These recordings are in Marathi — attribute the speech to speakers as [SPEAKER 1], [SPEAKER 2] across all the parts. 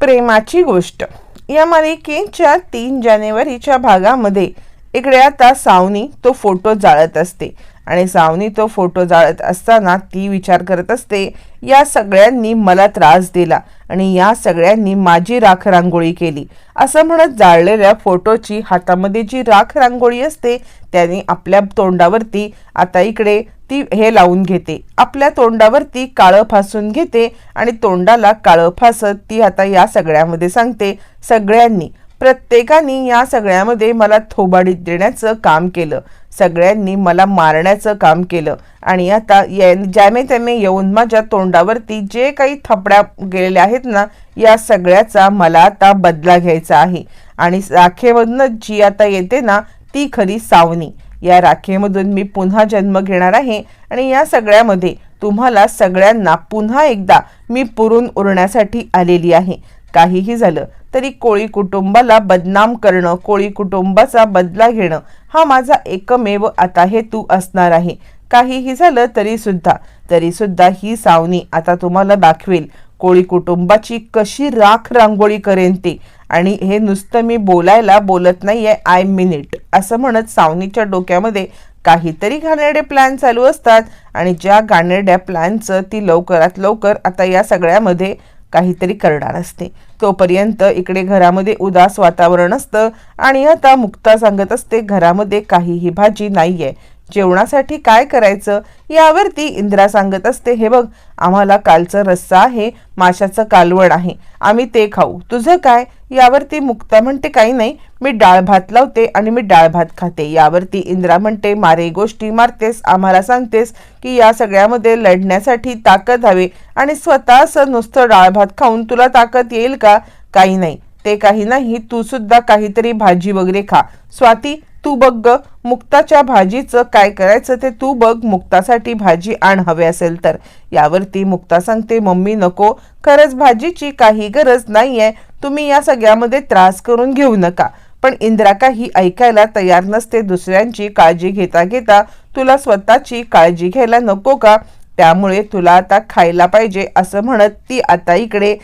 [SPEAKER 1] प्रेमाची गोष्ट. या मालिकेच्या तीन जानेवारीच्या भागामध्ये इकडे आता सावनी तो फोटो जाळत असते. आणि सावनी तो फोटो जाळत असताना ती विचार करत असते या सगळ्यांनी मला त्रास दिला आणि या सगळ्यांनी माझी राख रांगोळी केली. असं म्हणत जाळलेल्या फोटोची हातामध्ये जी राख रांगोळी असते त्याने आपल्या तोंडावरती आता इकडे ती हे लावून घेते. आपल्या तोंडावरती काळं फासून घेते आणि तोंडाला काळं फासत ती आता या सगळ्यामध्ये सांगते सगळ्यांनी प्रत्येकाने या सगळ्यामध्ये मला थोबाडीत देण्याचं काम केलं. सगळ्यांनी मला मारण्याचं काम केलं. आणि आता या ज्याने त्याने येऊन माझ्या तोंडावरती जे काही थपड्या गेलेल्या आहेत ना या सगळ्याचा मला आता बदला घ्यायचा आहे. आणि राखेमधनं जी आता येते ना ती खरी सावनी. या राखेमधून मी पुन्हा जन्म घेणार आहे आणि या सगळ्यामध्ये तुम्हाला सगळ्यांना पुन्हा एकदा मी पुरून उरण्यासाठी आलेली आहे. काहीही झालं तरी कोळी कुटुंबाला बदनाम करणं कोळी कुटुंबाचा बदला घेणं हा माझा एकमेव आता हेतू असणार आहे. काहीही झालं तरी सुद्धा तरी सुद्धा ही सावनी आता तुम्हाला दाखवेल. कोळी कुटुंबाची कशी राख रांगोळी करेन ती? आणि हे नुसतं मी बोलायला बोलत नाहीये आय मिनिट असं म्हणत सावनीच्या डोक्यामध्ये काहीतरी घाणेरडे प्लॅन चालू असतात. आणि ज्या घाणेरड्या प्लॅनचं ती लवकरात लवकर आता या सगळ्यामध्ये काहीतरी करणार असते. तोपर्यंत इकडे घरामध्ये उदास वातावरण असतं आणि आता मुक्ता सांगत असते घरामध्ये काहीही भाजी नाहीये. जेवणासाठी काय करायचं यावरती इंद्रा सांगत असते हे बघ आम्हाला कालचं रस्सा आहे माशाचं कालवण आहे आम्ही ते खाऊ. तुझं काय? यावरती मुक्ता म्हणते काही नाही मी डाळ भात लावते आणि मी डाळ भात खाते. यावरती इंद्रा म्हणते मारे गोष्टी मारतेस आम्हाला सांगतेस की या सगळ्यामध्ये लढण्यासाठी ताकद हवी आणि स्वतः असं नुसतं डाळ भात खाऊन तुला ताकद येईल का? काही नाही ते काही नाही तू सुद्धा काहीतरी भाजी वगैरे खा. स्वाती तू बघ ग मुक्ताच्या भाजीचं काय करायचं ते तू बघ मुक्तासाठी भाजी आण हवे असेल तर. यावरती मुक्ता सांगते मम्मी नको. खरंच भाजीची काही गरज नाही आहे तुम्ही या सगळ्यामध्ये त्रास करून घेऊ नका. पण इंद्रा काही ऐकायला तयार नसते दुसऱ्यांची काळजी घेता घेता तुला स्वतःची काळजी घ्यायला नको का? त्यामुळे तुला आता खायला पाहिजे असं म्हणत ती आता इकडे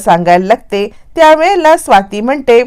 [SPEAKER 1] सांगायला लागते. त्यावेळेला स्वाती म्हणते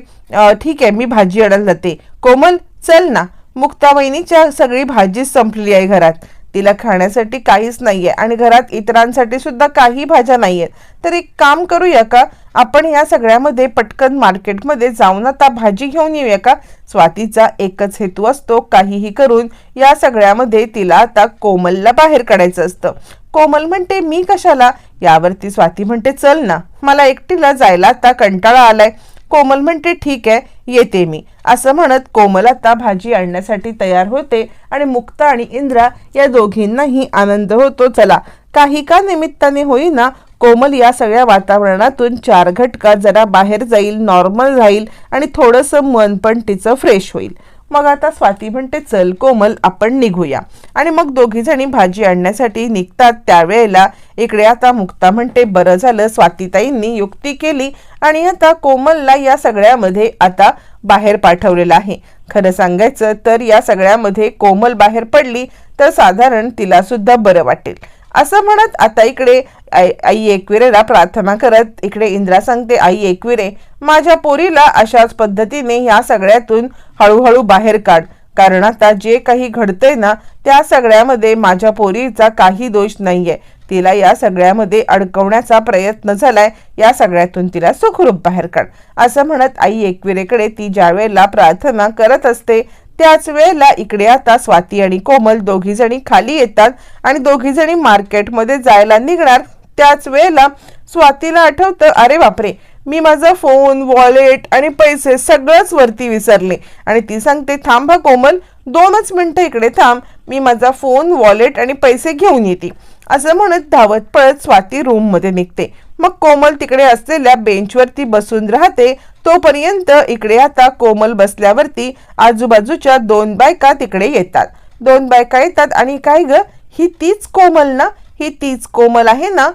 [SPEAKER 1] ठीक आहे मी भाजी अडल जाते कोमल चल ना मुक्ता वहिनीच्या सगळी भाजी संपली आहे घरात. तिला खाण्यासाठी काहीच नाहीये आणि घरात इतरांसाठी सुद्धा काही भाज्या नाहीयेत तर एक काम करूया का? आपण या सगळ्यामध्ये पटकन मार्केटमध्ये जाऊन आता भाजी घेऊन येऊया का? स्वातीचा एकच हेतू असतो काहीही करून या सगळ्यामध्ये तिला आता कोमलला बाहेर काढायचं असतं. कोमल म्हणते मी कशाला? यावरती स्वाती म्हणते चल ना मला एकटीला जायला आता कंटाळा आलाय. कोमल म्हणते ठीक आहे येते मी. असं म्हणत कोमल आता भाजी आणण्यासाठी तयार होते आणि मुक्ता आणि इंद्रा या दोघींनाही आनंद होतो चला काही का निमित्ताने होईना कोमल या सगळ्या वातावरणातून चार घटका जरा बाहेर जाईल नॉर्मल राहील आणि थोडंसं मन पण तिचं फ्रेश होईल. मग आता स्वाती म्हणते चल कोमल आपण निघूया. आणि मग दोघी जणी भाजी आणण्यासाठी निघतात. त्यावेळेला इकडे आता मुक्ता म्हणते बरं झालं स्वातीताईंनी युक्ती केली आणि आता कोमलला या सगळ्यामध्ये आता बाहेर पाठवलेलं आहे. खरं सांगायचं तर या सगळ्यामध्ये कोमल बाहेर पडली तर साधारण तिला सुद्धा बरं वाटेल. असं म्हणत आता इकडे आई आई एकविरेला प्रार्थना करत इकडे इंद्रा सांगते आई एकविरे माझ्या पोरीला अशाच पद्धतीने या सगळ्यातून हळूहळू बाहेर काढ. कारण आता जे काही घडतंय ना त्या सगळ्यामध्ये माझ्या पोरीचा काही दोष नाहीये. तिला या सगळ्यामध्ये अडकवण्याचा प्रयत्न झालाय या सगळ्यातून तिला सुखरूप बाहेर काढ. असं म्हणत आई एकविरेकडे ती ज्यावेळेला प्रार्थना करत असते त्याच वेळेला इकडे आता स्वाती आणि कोमल दोघी जणी खाली येतात आणि दोघी जणी मार्केटमध्ये जायला निघणार. त्याच वेळेला स्वातीला आठवतं अरे बापरे मी माझा फोन वॉलेट आणि पैसे सगळंच वरती विसरले. आणि ती सांगते थांबा कोमल दोनच मिनटं इकडे थांब. मी माझा फोन वॉलेट आणि पैसे घेऊन येते. असं म्हणत धावत पळत स्वाती रूममध्ये निघते. मग कोमल तिकडे असलेल्या बेंचवरती बसून राहते. तोपर्यंत इकडे आता कोमल बसल्यावरती आजूबाजूच्या दोन बायका तिकडे येतात. दोन बायका येतात आणि काय ग? ही तीच कोमल ना? ही तीच कोमल आहे ना?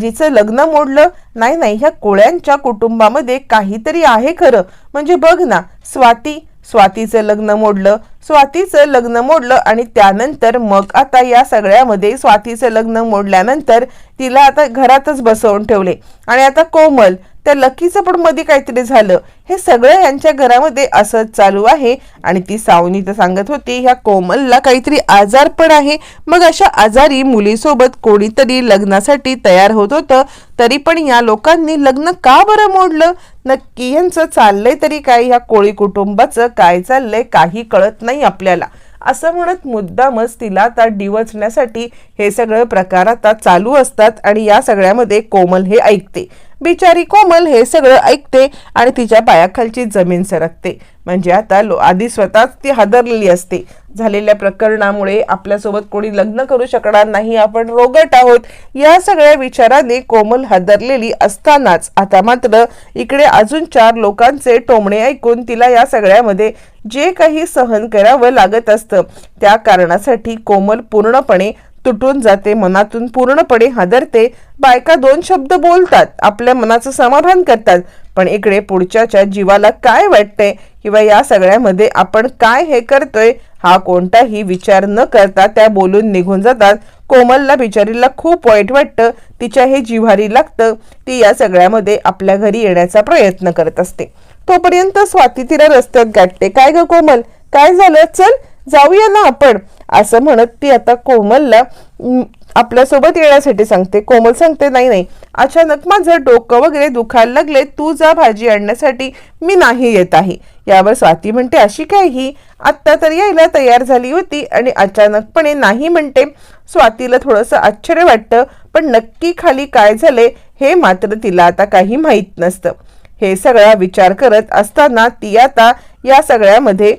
[SPEAKER 1] जिचं लग्न मोडलं? नाही नाही ह्या कोळ्यांच्या कुटुंबामध्ये काहीतरी आहे खरं. म्हणजे बघ ना स्वाती स्वातीचं लग्न मोडलं स्वातीचं लग्न मोडलं आणि त्यानंतर मग आता या सगळ्यामध्ये स्वातीचं लग्न मोडल्यानंतर तिला आता घरातच बसवून ठेवले. आणि आता कोमल त्या लकीचं पण मध्ये काहीतरी झालं. हे सगळं यांच्या घरामध्ये असंच चालू आहे. आणि ती सावनी तर सांगत होती ह्या कोमलला काहीतरी आजार पण आहे. मग अशा आजारी मुलीसोबत कोणीतरी लग्नासाठी तयार होत होतं तरी पण या लोकांनी लग्न का बरं मोडलं? नक्की यांचं चाललंय तरी काय? ह्या कोळी कुटुंबाचं काय चाललंय? काही कळत नाही आपल्याला. असं म्हणत मुद्दामच तिला आता डिवचण्यासाठी हे सगळं प्रकार आता चालू असतात. आणि या सगळ्यामध्ये कोमल हे ऐकते. बिचारी कोमल हे सगळं ऐकते आणि तिच्या पायाखालची जमीन सरकते. म्हणजे आता लो आधी स्वतःच ती हादरलेली असते. झालेल्या प्रकरणामुळे आपल्यासोबत कोणी लग्न करू शकणार नाही आपण रोगट आहोत. या सगळ्या विचाराने कोमल हादरलेली असतानाच आता मात्र इकडे अजून चार लोकांचे टोमणे ऐकून तिला या सगळ्यामध्ये जे काही सहन करावं लागत असतं त्या कारणासाठी कोमल पूर्णपणे तुटून जाते मनातून पूर्णपणे हादरते. बायका दोन शब्द बोलतात आपल्या मनाचं समाधान करतात. पण इकडे पुढच्याच्या जीवाला काय वाटतंय किंवा या सगळ्यामध्ये आपण काय हे करतोय हा कोणताही विचार न करता त्या बोलून निघून जातात. कोमलला बिचारीला खूप वाईट वाटतं तिच्या हे जिव्हारी लागतं ती या सगळ्यामध्ये आपल्या घरी येण्याचा प्रयत्न करत असते. तोपर्यंत स्वाती तिला रस्त्यात गाठते. काय ग कोमल? काय झालं? चल जाऊया ना आपण. असं म्हणत ती आता कोमलला आपल्यासोबत येण्यासाठी सांगते. कोमल सांगते नाही नाही. अचानक माझं डोकं वगैरे दुखायला लागले तू जा भाजी आणण्यासाठी. मी नाही येत आहे. यावर स्वाती म्हणते अशी काय ही? आत्ता तर यायला तयार झाली होती आणि अचानकपणे नाही म्हणते. स्वातीला थोडंसं आश्चर्य वाटतं पण नक्की खाली काय झाले हे मात्र तिला आता काही माहीत नसतं. हे सगळा विचार करत असताना ती आता या सगळ्यामध्ये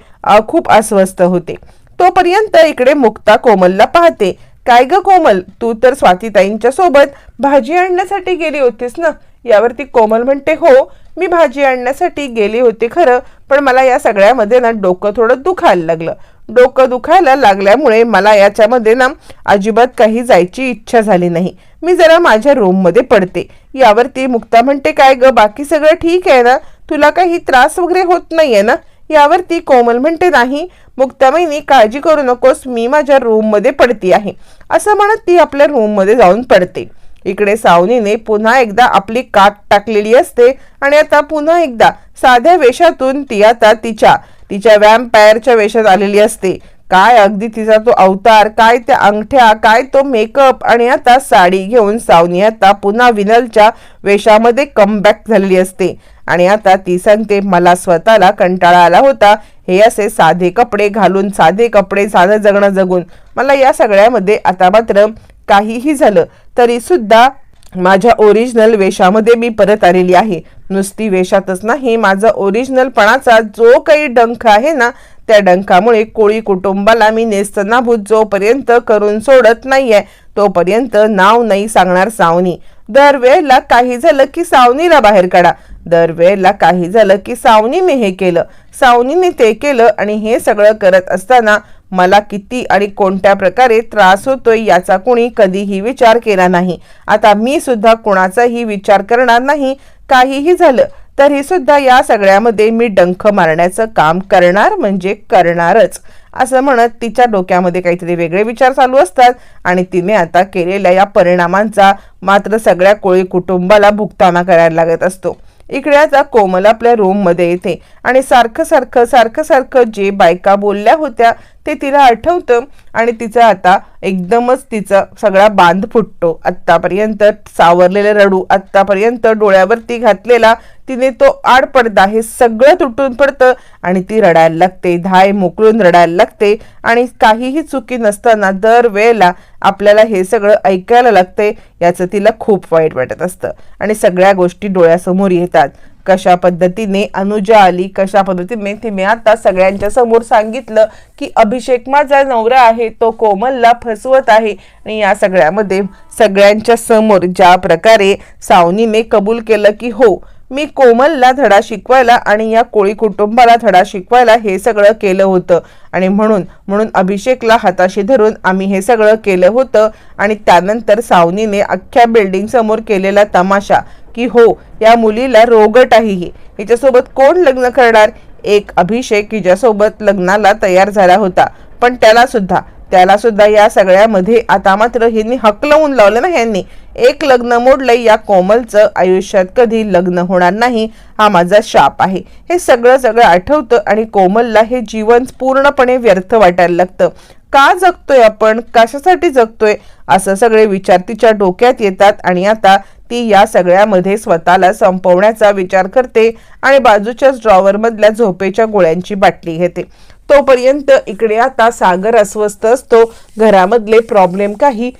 [SPEAKER 1] खूप अस्वस्थ होते. तोपर्यंत इकडे मुक्ता कोमलला पाहते. काय ग कोमल? तू तर स्वातीताईंच्या सोबत भाजी आणण्यासाठी गेली होतीस ना? यावरती कोमल म्हणते हो मी भाजी आणण्यासाठी गेली होते खरं पण मला या सगळ्यामध्ये ना डोकं थोडं दुखायला लागलं. डोकं दुखायला लागल्यामुळे मला याच्यामध्ये ना अजिबात काही जायची इच्छा झाली नाही. मी जरा माझ्या रूममध्ये पडते. यावरती मुक्ता म्हणते काय ग बाकी सगळं ठीक आहे ना? तुला काही त्रास वगैरे होत नाहीये ना? यावरती कोमल म्हणते नाही मुक्ताबाईनी काळजी करू नकोस मी माझ्या रूममध्ये पडती आहे. असं म्हणत ती आपल्या रूममध्ये जाऊन पडते. इकडे सावनीने पुन्हा एकदा आपली काट टाकलेली असते आणि आता पुन्हा एकदा साध्या वेशातून ती आता तिच्या तिच्या वॅम्पायरच्या वेशात आलेली असते. काय अगदी तिचा तो अवतार काय त्या अंगठ्या काय तो मेकअप आणि आता साडी घेऊन सावनी आता पुन्हा विनलच्या वेशामध्ये कमबॅक झालेली असते. आणि आता ती सांगते मला स्वतःला कंटाळा आला होता. हे असे साधे कपडे घालून साधे कपडे साधं जगणं जगून. मला या सगळ्यामध्ये आता मात्र काहीही झालं तरी सुद्धा माझ्या ओरिजिनल वेशामध्ये मी परत आलेली आहे. नुसती वेशातच नाही माझा ओरिजिनलपणाचा जो काही डंख आहे ना त्या डंखामुळे कोळी कुटुंबाला मी नेस्तनाभूत जोपर्यंत करून सोडत नाहीये तोपर्यंत नाव नाही सांगणार सावनी. दरवेळेला काही झालं की सावनीला बाहेर काढा. दरवेळेला काही झालं की सावनीने हे केलं. सावनीने ते केलं आणि हे सगळं करत असताना मला किती आणि कोणत्या प्रकारे त्रास होतोय याचा कुणी कधीही विचार केला नाही. आता मी सुद्धा कुणाचाही विचार करणार नाही. काहीही झालं तरी सुद्धा या सगळ्यामध्ये मी डंख मारण्याचं काम करणार म्हणजे करणारच. असं म्हणत तिच्या डोक्यामध्ये काहीतरी वेगळे विचार चालू असतात आणि तिने आता केलेल्या या परिणामांचा मात्र सगळ्या कोळी कुटुंबाला भुगताना करायला लागत असतो. इकडे आता कोमल आपल्या रूममध्ये येते. आणि सारखं सारखं सारखं सारखं जे बायका बोलल्या होत्या ते तिला आठवतं आणि तिचं आता एकदमच तिचा सगळा बांध फुटतो. आत्तापर्यंत सावरलेलं रडू आत्तापर्यंत डोळ्यावरती घातलेला तिने तो आड पडदा हे सगळं तुटून पडतं आणि ती रडायला लागते धाय मोकळून रडायला लागते आणि काहीही चुकी नसताना दर वेळेला आपल्याला हे सगळं ऐकायला लागते याचं तिला खूप वाईट वाटत असतं. आणि सगळ्या गोष्टी डोळ्यासमोर येतात. कशा पद्धतीने अनुजा आली कशा पद्धतीने तिने आता सगळ्यांच्या समोर सांगितलं की अभिषेक माझा नवरा आहे तो कोमलला फसवत आहे. आणि या सगळ्यामध्ये सगळ्यांच्या समोर ज्या प्रकारे सावनीने कबूल केलं की हो मी कोमलला धडा शिकवायला आणि या कोळी कुटुंबाला धडा शिकवायला हे सगळं केलं होतं. आणि म्हणून म्हणून अभिषेकला हाताशी धरून आम्ही हे सगळं केलं होतं. आणि त्यानंतर सावनीने अख्ख्या बिल्डिंग समोर केलेला तमाशा की हो या मुलीला रोगट आहे हिच्यासोबत कोण लग्न करणार? एक अभिषेक हिच्यासोबत लग्नाला तयार झाला होता. पण त्याला सुद्धा त्याला सुद्धा या सगळ्यामध्ये आता मात्र ह्यांनी हकलवून लावलं ना ह्यांनी. एक लग्न मोडलंय या कोमलचं. आयुष्यात कधी लग्न होणार नाही हा माझा शाप आहे. हे सगळं सगळं आठवतं आणि कोमलला हे जीवन पूर्णपणे व्यर्थ वाटायला लागतं. का जगतोय आपण? कशासाठी जगतोय? असं सगळे विचार तिच्या डोक्यात येतात आणि आता ती या सगळ्यामध्ये स्वतःला संपवण्याचा विचार करते आणि बाजूच्याच ड्रॉवर मधल्या झोपेच्या गोळ्यांची बाटली घेते. तोपर्यंत इकडे आता सागर अस्वस्थ असतो. घरामधले प्रॉब्लेम काही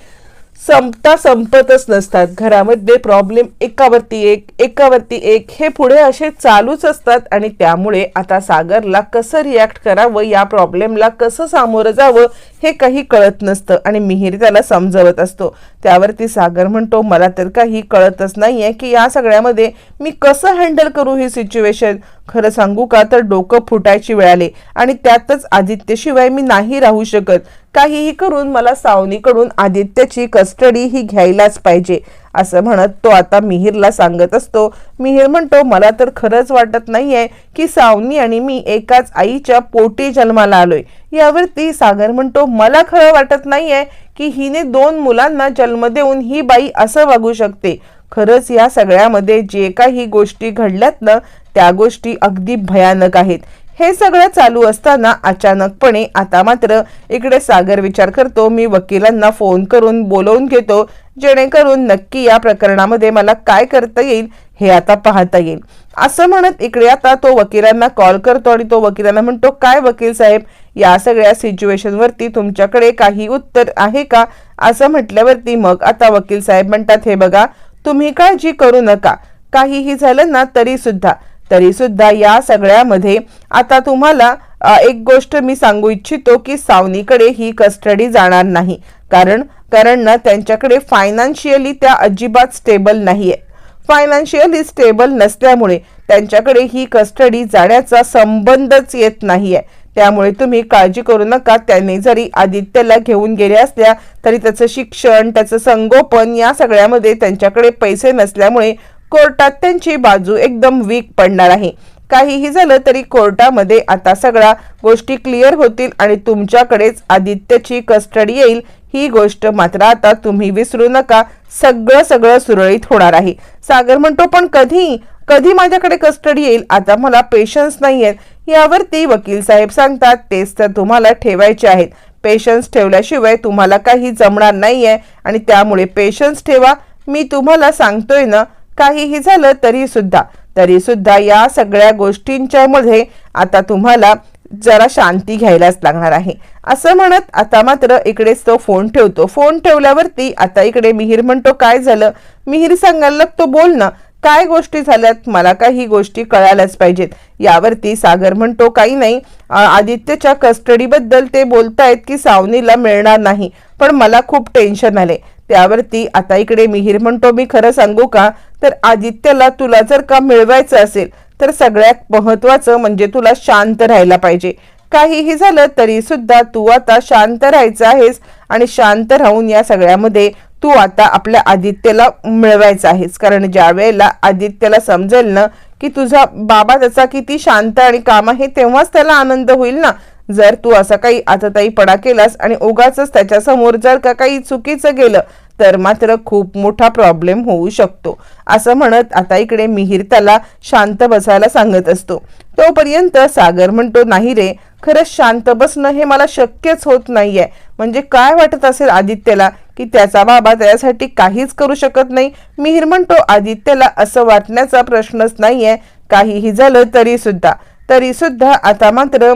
[SPEAKER 1] संपता संपतच नसतात. घरामध्ये प्रॉब्लेम एकावरती एक एकावरती एक हे पुढे असे चालूच असतात आणि त्यामुळे आता सागरला कसं रिॲक्ट करावं या प्रॉब्लेमला कसं सामोरं जावं हे काही कळत नसतं आणि मिहीर त्याला समजवत असतो. त्यावरती सागर म्हणतो मला तर काही कळतच नाहीये की या सगळ्यामध्ये मी कसं हँडल करू ही सिच्युएशन खरं सांगू का तर डोकं फुटायची वेळ आली आणि त्यातच आदित्यशिवाय मी नाही राहू शकत. काहीही करून मला सावनीकडून आदित्यची कस्टडी ही घ्यायलाच पाहिजे. असं म्हणत तो आता मिहीरला सांगत असतो. मिहीर म्हणतो मला तर खरंच वाटत नाहीये की सावनी आणि मी एकाच आईच्या पोटी जन्माला आलोय. यावरती सागर म्हणतो मला खरं वाटत नाहीये की हिने दोन मुलांना जन्म देऊन ही बाई असं वागू शकते. खरंच या सगळ्यामध्ये जे काही गोष्टी घडल्यात ना त्या गोष्टी अगदी भयानक आहेत. हे सगळं चालू असताना अचानकपणे आता मात्र इकडे सागर विचार करतो मी वकिलांना फोन करून बोलवून घेतो जेणेकरून नक्की या प्रकरणामध्ये मला काय करता येईल हे आता पाहता येईल. असं म्हणत इकडे आता तो वकिलांना कॉल करतो आणि तो वकिलांना म्हणतो काय वकील साहेब? या सगळ्या सिच्युएशनवरती तुमच्याकडे काही उत्तर आहे का? असं म्हटल्यावरती मग आता वकील साहेब म्हणतात हे बघा तुम्ही काळजी करू नका. काहीही झालं ना तरी सुद्धा. तरी सुद्धा या सगळ्यामध्ये आता तुम्हाला एक गोष्ट मी सांगू इच्छितो की सावनीकडे ही कस्टडी जाणार नाही. कारण कारण ना त्यांच्याकडे फायनान्शियली त्या अजिबात स्टेबल नाहीये. फायनान्शियली स्टेबल नसल्यामुळे त्यांच्याकडे ही कस्टडी जाण्याचा संबंधच येत नाहीये. त्यामुळे तुम्ही काळजी करू नका. त्यांनी जरी आदित्यला घेऊन गेले असल्या तरी त्याचं शिक्षण त्याचं संगोपन या सगळ्यामध्ये त्यांच्याकडे पैसे नसल्यामुळे कोर्टात त्यांची बाजू एकदम वीक पडणार आहे. काहीही झालं तरी कोर्टामध्ये आता सगळ्या गोष्टी क्लिअर होतील आणि तुमच्याकडेच आदित्यची कस्टडी येईल ही गोष्ट मात्र आता तुम्ही विसरू नका. सगळं सगळं सुरळीत होणार आहे. सागर म्हणतो पण कधी? कधी माझ्याकडे कस्टडी येईल? आता मला पेशन्स नाही आहेत यावरती वकील साहेब सांगतात तेच तर तुम्हाला ठेवायचे आहेत. पेशन्स ठेवल्याशिवाय तुम्हाला काही जमणार नाही आहे आणि त्यामुळे पेशन्स ठेवा. मी तुम्हाला सांगतोय ना काहीही झालं तरी सुद्धा तरी सुद्धा या सगळ्या गोष्टींच्या मध्ये आता तुम्हाला जरा शांती घ्यायलाच लागणार आहे. असं म्हणत आता मात्र इकडेच तो फोन ठेवतो. फोन ठेवल्यावरती आता इकडे मिहीर म्हणतो काय झालं? मिहीर सांगायला लागतो बोल ना काय गोष्टी झाल्यात? मला काही गोष्टी कळायलाच पाहिजेत. यावरती सागर म्हणतो काही नाही. आदित्यच्या कस्टडीबद्दल ते बोलतायत की सावनीला मिळणार नाही पण मला खूप टेन्शन आले त्यावरती आता इकडे मिहीर म्हणतो मी खरं सांगू का? तर आदित्यला तुला जर का मिळवायचं असेल तर सगळ्यात महत्वाचं म्हणजे तुला शांत राहायला पाहिजे. काहीही झालं तरी सुद्धा तू आता शांत राहायचं आहेस आणि शांत राहून या सगळ्यामध्ये तू आता आपल्या आदित्यला मिळवायचं आहेस. कारण ज्या वेळेला आदित्यला समजेल ना की तुझा बाबा त्याचा किती शांत आणि काम आहे तेव्हाच त्याला आनंद होईल ना. जर तू असा काही आतताई पडा केलास आणि उगाच त्याच्यासमोर जर का काही चुकीचं गेलं तर मात्र खूप मोठा प्रॉब्लेम होऊ शकतो. असं म्हणत आता इकडे मिहीर त्याला शांत बसायला सांगत असतो. तोपर्यंत सागर म्हणतो नाही रे खरंच शांत बसणं हे मला शक्यच होत नाहीये. म्हणजे काय वाटत असेल आदित्यला की त्याचा बाबा त्यासाठी काहीच करू शकत नाही मिहीर म्हणतो आदित्यला असं वाटण्याचा प्रश्नच नाहीये. काहीही झालं तरी सुद्धा. तरीसुद्धा आता मात्र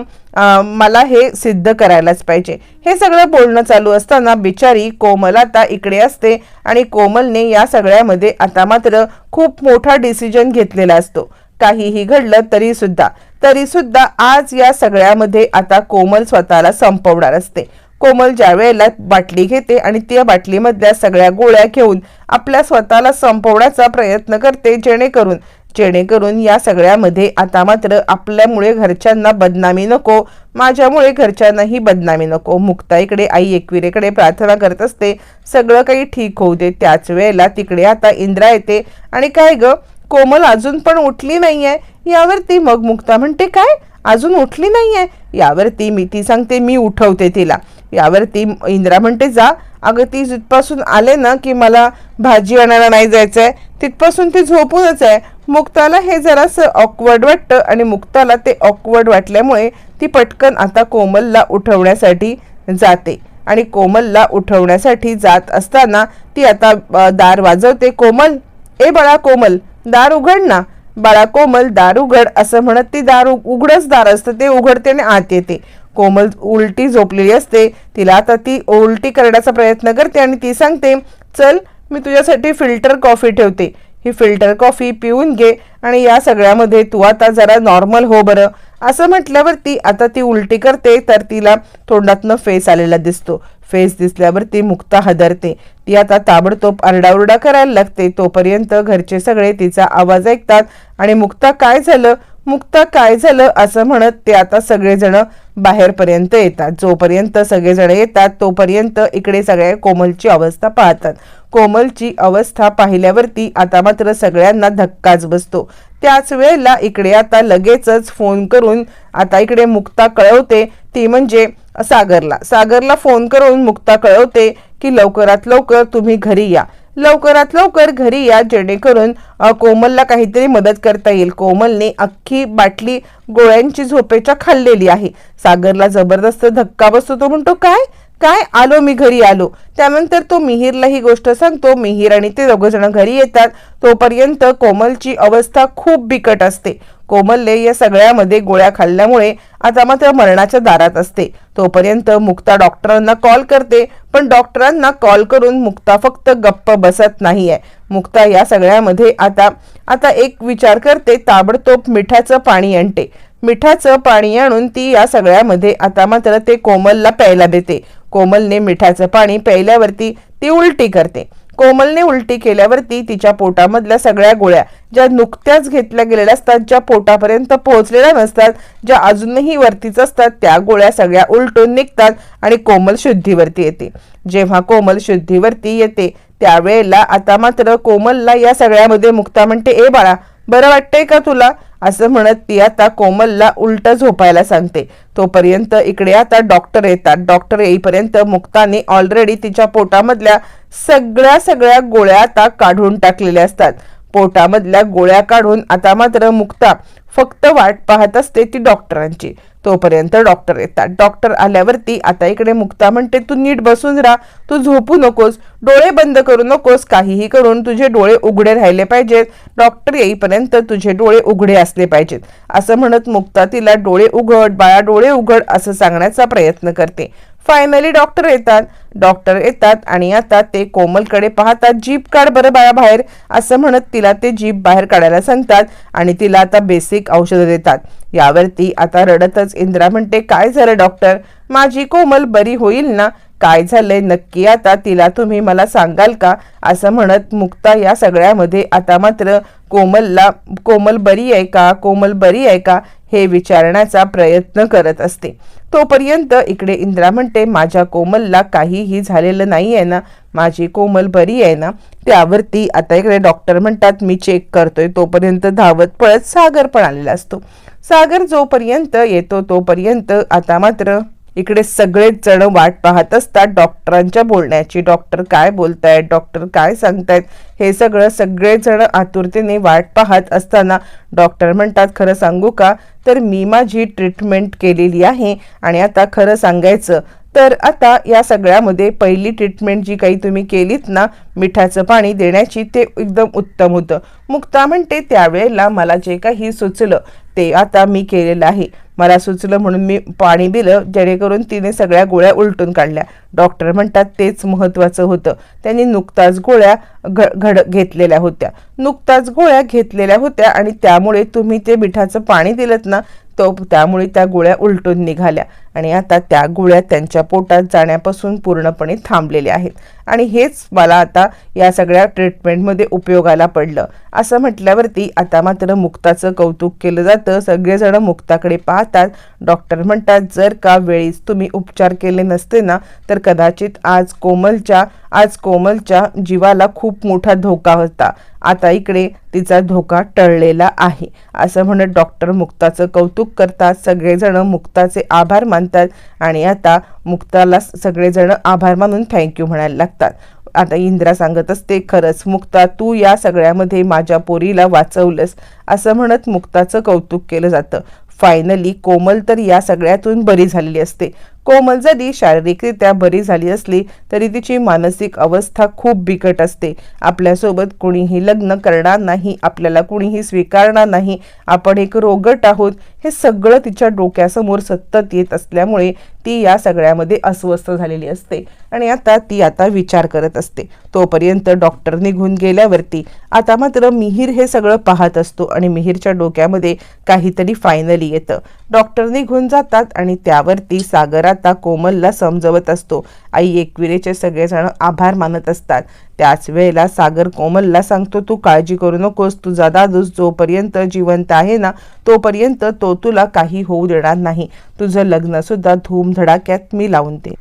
[SPEAKER 1] मला हे सिद्ध करायलाच पाहिजे. हे सगळं बोलणं चालू असताना बिचारी कोमल आता इकडे असते आणि कोमलने या सगळ्यामध्ये आता मात्र खूप मोठा डिसिजन घेतलेला असतो. काहीही घडलं तरी सुद्धा तरी सुद्धा आज या सगळ्यामध्ये आता कोमल स्वतःला संपवणार असते. कोमल ज्या वेळेला बाटली घेते आणि त्या बाटलीमधल्या सगळ्या गोळ्या घेऊन आपल्या स्वतःला संपवण्याचा प्रयत्न करते जेणेकरून जेणेकरून या सगळ्यामध्ये आता मात्र आपल्यामुळे घरच्यांना बदनामी नको माझ्यामुळे घरच्यांनाही बदनामी नको. मुक्ताईकडे आई एकविरेकडे प्रार्थना करत असते सगळं काही ठीक होऊ दे. त्याच वेळेला तिकडे आता इंद्रा येते. आणि काय ग? कोमल अजून पण उठली नाहीये? यावरती मग मुक्ता म्हणते काय? अजून उठली नाहीये? यावरती मी ती सांगते मी उठवते तिला. यावरती इंद्रा म्हणते जा. अगं ती जिथपासून आले ना की मला भाजी आणायला नाही जायचं आहे तिथपासून ती झोपूनच आहे. मुक्ताला हे जरासं ऑकवर्ड वाटतं आणि मुक्ताला ते ऑकवर्ड वाटल्यामुळे ती पटकन आता कोमलला उठवण्यासाठी जाते. आणि कोमलला उठवण्यासाठी जात असताना ती आता दार वाजवते. कोमल ए बाळा कोमल दार उघड ना. बाळा कोमल दार उघड असं म्हणत ती दार उघडच दार असतं. ते उघडते आणि आत येते. कोमल उलटी झोपलेली असते. तिला आता ती उलटी करण्याचा प्रयत्न करते आणि ती सांगते चल मी तुझ्यासाठी फिल्टर कॉफी ठेवते. ही फिल्टर कॉफी पिऊन घे आणि या सगळ्यामध्ये तू आता जरा नॉर्मल हो बरं. असं म्हटल्यावरती आता ती उलटी करते तर तिला तोंडातनं फेस आलेला दिसतो. फेस दिसल्यावर ती मुक्ता हदरते. ती आता ताबडतोब आरडाओरडा करायला लागते. तोपर्यंत घरचे सगळे तिचा आवाज ऐकतात आणि मुक्ता काय झालं? मुक्ता काय झालं? असं म्हणत ते आता सगळेजण बाहेरपर्यंत येतात. जोपर्यंत सगळेजण येतात तोपर्यंत इकडे सगळ्या कोमलची अवस्था पाहतात. कोमलची अवस्था पाहिल्यावरती आता मात्र सगळ्यांना धक्काच बसतो. त्याच वेळेला इकडे आता लगेचच फोन करून आता इकडे मुक्ता कळवते. ती म्हणजे सागरला. सागरला फोन करून मुक्ता कळवते की लवकरात लवकर तुम्ही घरी या. लवकरात लवकर घरी या जेणेकरून कोमलला काहीतरी मदत करता येईल. कोमलने अख्खी बाटली गोळ्यांची झोपेच्या खाल्लेली आहे. सागरला जबरदस्त धक्का बसतो. तो म्हणतो काय? काय आलो मी घरी आलो? त्यानंतर तो मिहीरला ही गोष्ट सांगतो. मिहीर आणि ते दोघ जण घरी येतात. तोपर्यंत कोमलची अवस्था खूप बिकट असते. कोमलने या सगळ्यामध्ये गोळ्या खाल्ल्यामुळे आता मात्र मरणाच्या दारात असते. तोपर्यंत मुक्ता डॉक्टरांना कॉल करते पण डॉक्टरांना कॉल करून मुक्ता फक्त गप्प बसत नाहीये. मुक्ता या सगळ्यामध्ये आता आता एक विचार करते ताबडतोब मिठाचं पाणी आणते. मिठाचं पाणी आणून ती या सगळ्यामध्ये आता मात्र ते कोमलला प्यायला देते. कोमलने मिठाचं पाणी प्यायल्यावरती ती उलटी करते. कोमलने उलटी केल्यावरती तिच्या पोटामधल्या सगळ्या गोळ्या ज्या नुकत्याच घेतल्या गेलेल्या असतात ज्या पोटापर्यंत पोहोचलेल्या नसतात ज्या अजूनही वरतीच असतात त्या गोळ्या सगळ्या उलटून निघतात आणि कोमल शुद्धीवरती येते. जेव्हा कोमल शुद्धीवरती येते त्यावेळेला आता मात्र कोमलला या सगळ्यामध्ये मुक्ता म्हणते ए बाळा बरं वाटतंय का तुला? असं म्हणत ती आता कोमलला उलट झोपायला सांगते. तोपर्यंत इकडे आता डॉक्टर येतात. डॉक्टर येईपर्यंत मुक्ताने ऑलरेडी तिच्या पोटामधल्या सगळ्या सगळ्या गोळ्या आता काढून टाकलेल्या असतात. पोटामधल्या गोळ्या काढून आता मात्र मुक्ता फक्त वाट पाहत असते ती डॉक्टरांची तोपर्यंत डॉक्टर येतात. डॉक्टर आल्यावरती आता इकडे मुक्ता म्हणते तू नीट बसून राहा. तू झोपू नकोस. डोळे बंद करू नकोस. काहीही करून तुझे डोळे उघडे राहिले पाहिजेत. डॉक्टर येईपर्यंत तुझे डोळे उघडे असले पाहिजेत. असं म्हणत मुक्ता तिला डोळे उघड बाळा डोळे उघड असं सांगण्याचा प्रयत्न करते. फायनली डॉक्टर येतात. डॉक्टर येतात आणि आता ते कोमलकडे पाहतात जीप काढ बरं बाळा बाहेर असं म्हणत तिला ते जीप बाहेर काढायला सांगतात आणि तिला आता बेसिक औषधं देतात. यावरती आता रडतच इंद्रा म्हणते काय झालं डॉक्टर? माझी कोमल बरी होईल ना? काय झालंय? नक्की आता तिला तुम्ही मला सांगाल का? असं म्हणत मुक्ता या सगळ्यामध्ये आता मात्र कोमलला कोमल बरी आहे का? कोमल बरी आहे का? हे विचारण्याचा प्रयत्न करत असते. तोपर्यंत इकडे इंद्रा म्हणते माझ्या कोमलला काहीही झालेलं नाही आहे ना? माझी कोमल बरी आहे ना त्यावरती आता इकडे डॉक्टर म्हणतात मी चेक करतोय. तोपर्यंत धावत पळत सागर पण आलेला असतो. सागर जोपर्यंत येतो तोपर्यंत आता मात्र इकडे सगळेच जण वाट पाहत असतात. डॉक्टरांच्या बोलण्याची डॉक्टर काय बोलतायत डॉक्टर काय सांगतायत हे सगळं सगळेजण आतुरतेने वाट पाहत असताना डॉक्टर म्हणतात खरं सांगू का? तर मी माझी ट्रीटमेंट केलेली आहे आणि आता खरं सांगायचं तर आता या सगळ्यामध्ये पहिली ट्रीटमेंट जी काही तुम्ही केलीत ना मिठाचं पाणी देण्याची ते एकदम उत्तम होतं. मुक्ता म्हणते त्यावेळेला मला जे काही सुचलं ते आता मी केलेलं आहे. मला सुचलं म्हणून मी पाणी दिलं जेणेकरून तिने सगळ्या गोळ्या उलटून काढल्या. डॉक्टर म्हणतात तेच महत्त्वाचं होतं. त्यांनी नुकताच गोळ्या घ घड घेतलेल्या होत्या. नुकताच गोळ्या घेतलेल्या होत्या आणि त्यामुळे तुम्ही ते मिठाचं पाणी दिलं ना तो त्यामुळे त्या गोळ्या उलटून निघाल्या. आणि आता त्या गोळ्या त्यांच्या पोटात जाण्यापासून पूर्णपणे थांबलेल्या आहेत. आणि हेच मला आता या सगळ्या ट्रीटमेंटमध्ये उपयोगाला पडलं. असं म्हटल्यावरती आता मात्र मुक्ताचं कौतुक केलं जातं. सगळेजण मुक्ताकडे राहतात. डॉक्टर म्हणतात जर का वेळीच तुम्ही उपचार केले नसते ना तर कदाचित आज कोमलच्या आज कोमलच्या जीवाला खूप मोठा धोका होता. आता इकडे तिचा धोका टळलेला आहे. असं म्हणत डॉक्टर मुक्ताचं कौतुक करतात. सगळेजण मुक्ताचे आभार मानतात आणि आता मुक्ताला सगळेजण आभार मानून थँक्यू म्हणायला लागतात. आता इंद्रा सांगत असते खरंच मुक्ता तू या सगळ्यामध्ये माझ्या पोरीला वाचवलंस. असं म्हणत मुक्ताचं कौतुक केलं जातं. फायनली कोमल तर या सगळ्यातून बरी झालेली असते. कोमल जरी शारीरिकरित्या बरी झाली असली तरी तिची मानसिक अवस्था खूप बिकट असते. आपल्यासोबत कुणीही लग्न करणार नाही आपल्याला कुणीही स्वीकारणार नाही. आपण एक रोगट आहोत हे सगळं तिच्या डोक्यासमोर सतत येत असल्यामुळे ती या सगळ्यामध्ये अस्वस्थ झालेली असते. आणि आता ती आता विचार करत असते. तोपर्यंत डॉक्टर निघून गेल्यावरती आता मात्र मिहीर हे सगळं पाहत असतो आणि मिहीरच्या डोक्यामध्ये काहीतरी फायनली येतं. डॉक्टर निघून जातात आणि त्यावरती सागर आता कोमलला समजवत असतो. आई एकविरेचे सगळेजण आभार मानत असतात. त्याच वेळेला सागर कोमलला सांगतो तू काळजी करू नकोस तुझा दादूस जोपर्यंत जिवंत आहे ना तोपर्यंत तो तुला काही होऊ देणार नाही. तुझं लग्नसुद्धा धूमधडाक्यात मी लावून दे.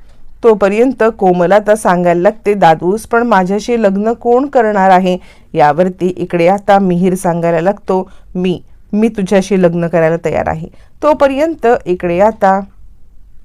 [SPEAKER 1] तोपर्यंत कोमल आता सांगायला लागते दादूस पण माझ्याशी लग्न कोण करणार आहे? यावरती इकडे आता मिहीर सांगायला लागतो मी मी तुझ्याशी लग्न करायला तयार आहे. तोपर्यंत इकडे आता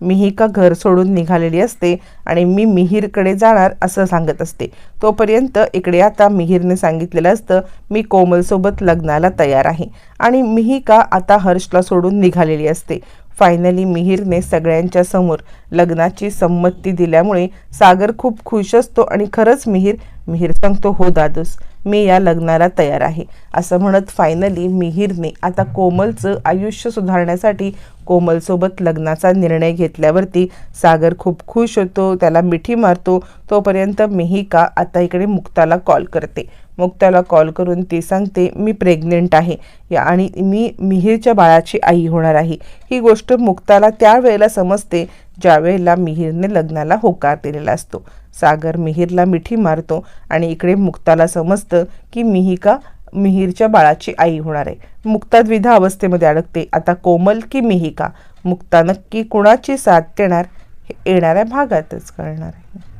[SPEAKER 1] मिहिका घर सोडून निघालेली असते आणि मी मिहीरकडे जाणार असं सांगत असते. तोपर्यंत इकडे आता मिहीरने सांगितलेलं असतं मी कोमलसोबत लग्नाला तयार आहे. आणि मिहिका आता हर्षला सोडून निघालेली असते. फायनली मिहीरने सगळ्यांच्या समोर लग्नाची संमती दिल्यामुळे सागर खूप खुश असतो आणि खरंच मिहीर मिहीर सांगतो हो दादूस. मी या लग्नाला तयार आहे. असं म्हणत फायनली मिहीरने आता कोमलचं आयुष्य सुधारण्यासाठी कोमलसोबत लग्नाचा निर्णय घेतल्यावरती सागर खूप खुश होतो त्याला मिठी मारतो. तोपर्यंत मिहिका आता इकडे मुक्ताला कॉल करते. मुक्ताला कॉल करून ती सांगते मी प्रेग्नेंट आहे या आणि मी मिहीरच्या बाळाची आई होणार आहे. ही गोष्ट मुक्ताला त्यावेळेला समजते ज्यावेळेला मिहिरने मिहीरने लग्नाला होकार दिलेला असतो. सागर मिहीरला मिठी मारतो आणि इकडे मुक्ताला समजतं की मिहिका मिहीरच्या बाळाची आई होणार आहे. मुक्ता द्विधा अवस्थेमध्ये अडकते. आता कोमल की मिहिका? मुक्ता नक्की कुणाची साथ देणार? हे येणाऱ्या भागातच कळणार आहे.